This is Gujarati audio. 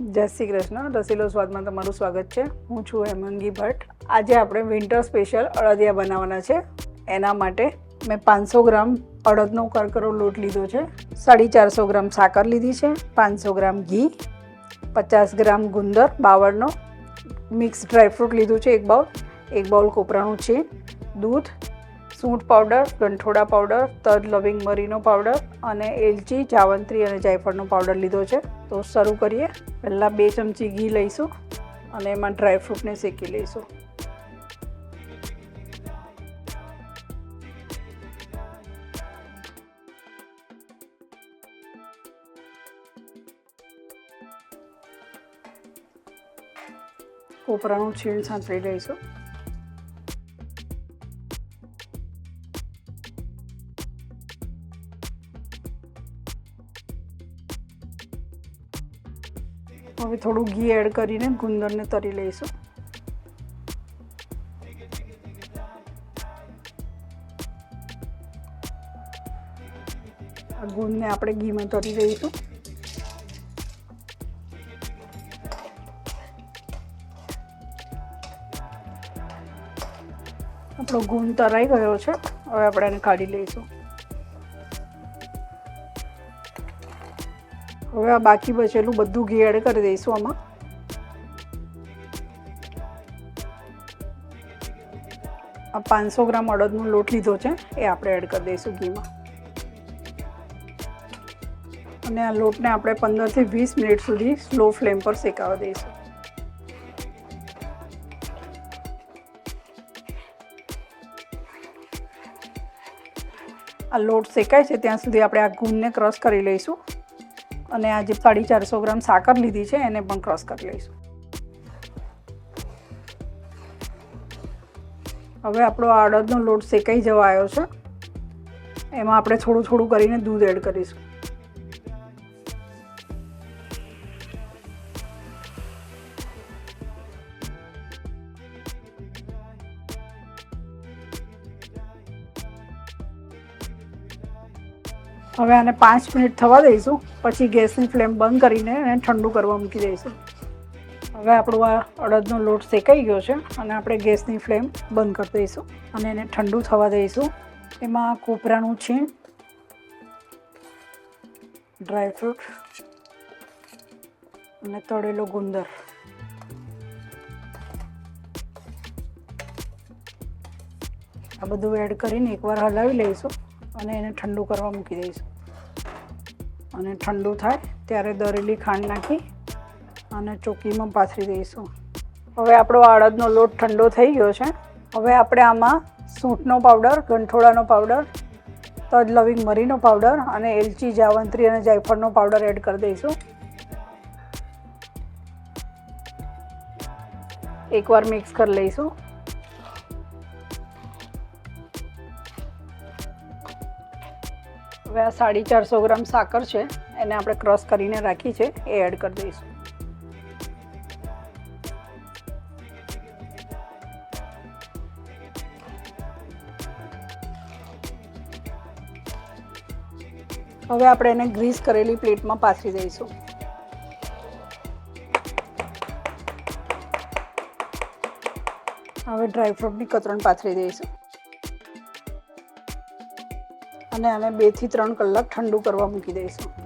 જય શ્રી કૃષ્ણ. રસીલો સ્વાદમાં તમારું સ્વાગત છે. હું છું હેમંગી ભટ્ટ. આજે આપણે વિન્ટર સ્પેશિયલ અડદિયા બનાવવાના છે. એના માટે મેં પાંચસો ગ્રામ અડદનો કરકરો લોટ લીધો છે. સાડી ચારસો ગ્રામ સાકર લીધી છે. પાંચસો ગ્રામ ઘી, પચાસ ગ્રામ ગુંદર, બાવળનો મિક્સ ડ્રાયફ્રૂટ લીધું છે એક બાઉલ. એક બાઉલ કોપરાનું છે દૂધ સૂંઠ પાવડર, ગંઠોડા પાવડર તજ લવિંગ મરીનો પાવડર અને એલચી, જાવંત્રી અને જાયફળનો પાવડર લીધો છે. તો શરૂ કરીએ. પહેલાં બે ચમચી ઘી લઈશું અને એમાં ડ્રાયફ્રૂટને શેકી લઈશું. કોપરાનું છીણ સાંતળી લઈશું. હવે થોડું ઘી એડ કરીને ગુંદરને તરી લઈશું. આ ગુંદને આપણે ઘીમાં તરી લઈશું. આપણો ગુંદ તરાઈ ગયો છે. હવે આપણે એને કાઢી લઈશું. હવે આ બાકી બચેલું બધું ઘી એડ કરી દઈશું આમાં. આ પાંચસો ગ્રામ અડદનો લોટ લીધો છે, એ આપણે એડ કરી દઈશું ઘીમાં. અને આ લોટને આપણે પંદરથી વીસ મિનિટ સુધી સ્લો ફ્લેમ પર શેકાવા દઈશું. આ લોટ શેકાય છે, ત્યાં સુધી આપણે આ ગુંદને ક્રશ કરી લઈશું. અને આ જે સાડી ચારસો ગ્રામ સાકર લીધી છે, એને પણ ક્રોસ કરી લઈશું. હવે આપણો આ અડદનો લોટ શેકાઈ જવા આવ્યો છે. એમાં આપણે થોડું થોડું કરીને દૂધ એડ કરીશું. હવે આને પાંચ મિનિટ થવા દઈશું. પછી ગેસની ફ્લેમ બંધ કરીને એને ઠંડુ કરવા મૂકી દઈશું હવે આપણો આ અડદનો લોટ શેકાઈ ગયો છે અને આપણે ગેસની ફ્લેમ બંધ કરી દઈશું અને એને ઠંડુ થવા દઈશું. એમાં કોપરાનું છીણ ડ્રાયફ્રૂટ અને તળેલો ગુંદર. આ બધું એડ કરીને એકવાર હલાવી લઈશું અને એને ઠંડુ કરવા મૂકી દઈશું. અને ઠંડુ થાય ત્યારે દરેલી ખાંડ નાખી અને ચોકીમાં પાથરી દઈશું. હવે આપણો અડદનો લોટ ઠંડો થઈ ગયો છે. હવે આપણે આમાં સૂંઠનો પાવડર, ગંઠોળાનો પાવડર, તજ લવિંગ મરીનો પાવડર અને એલચી, જાવંત્રી અને જાયફળનો પાવડર એડ કરી દઈશું. એકવાર મિક્સ કરી લઈશું. હવે આ સાડી ચારસો ગ્રામ સાકર છે. એને આપણે ક્રશ કરીને રાખી છે. એ એડ કરી દઈશું. હવે આપણે એને ગ્રીસ કરેલી પ્લેટમાં પાથરી દઈશું. હવે ડ્રાયફ્રૂટની કતરણ પાથરી દઈશું. અને આને બેથી ત્રણ કલાક ઠંડુ કરવા મૂકી દઈશું.